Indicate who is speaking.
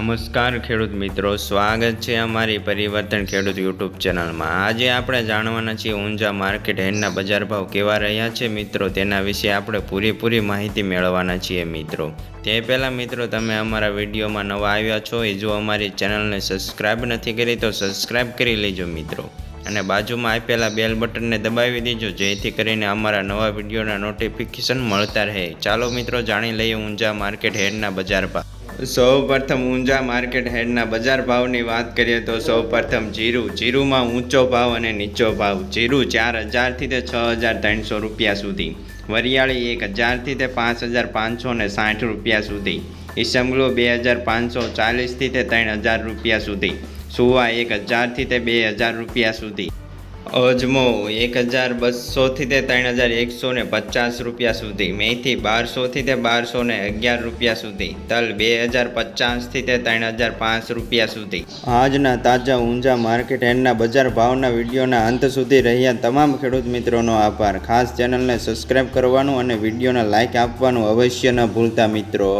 Speaker 1: નમસ્કાર ખેડૂત મિત્રો, સ્વાગત છે અમારી પરિવર્તન ખેડૂત યુટ્યુબ ચેનલમાં. આજે આપણે જાણવાના છીએ ઊંઝા માર્કેટ હેન્ડના બજાર ભાવ કેવા રહ્યા છે મિત્રો, તેના વિશે આપણે પૂરેપૂરી માહિતી મેળવવાના છીએ મિત્રો. તે પહેલાં મિત્રો, તમે અમારા વિડીયોમાં નવા આવ્યા છો, એ જો અમારી ચેનલને સબસ્ક્રાઈબ નથી કરી, તો સબસ્ક્રાઈબ કરી લેજો મિત્રો. અને બાજુમાં આપેલા બેલ બટનને દબાવી દેજો, જેથી કરીને અમારા નવા વિડીયોના નોટિફિકેશન મળતા રહે. ચાલો મિત્રો, જાણી લઈએ ઊંઝા માર્કેટ હેડના બજાર ભાવ. સૌ પ્રથમ ઊંઝા માર્કેટ હેડના બજાર ભાવની વાત કરીએ તો સૌ પ્રથમ જીરું. જીરુંમાં ઊંચો ભાવ અને નીચો ભાવ. જીરું ચાર હજારથી તે છ હજાર ત્રણસો રૂપિયા સુધી. વરિયાળી એક હજારથી તે પાંચ હજાર પાંચસો ને સાઠ રૂપિયા સુધી. ઈસમગલો બે હજાર પાંચસો ચાલીસથી તે ત્રણ હજાર રૂપિયા સુધી. સુવા એક હજારથી તે બે હજાર રૂપિયા સુધી. અજમો એક હજાર બસોથી તે ત્રણ હજાર એકસો ને પચાસ રૂપિયા સુધી, મેથી બારસોથી તે બારસો ને અગિયાર રૂપિયા સુધી, તલ બે હજાર પચાસથી તે ત્રણ હજાર પાંચ રૂપિયા સુધી. આજના તાજા ઊંઝા માર્કેટ એન્ડના બજાર ભાવના વિડીયોના અંત સુધી રહ્યા તમામ ખેડૂત મિત્રોનો આભાર. ખાસ ચેનલને સબસ્ક્રાઈબ કરવાનું અને વિડીયોને લાઇક આપવાનું અવશ્ય ન ભૂલતા મિત્રો.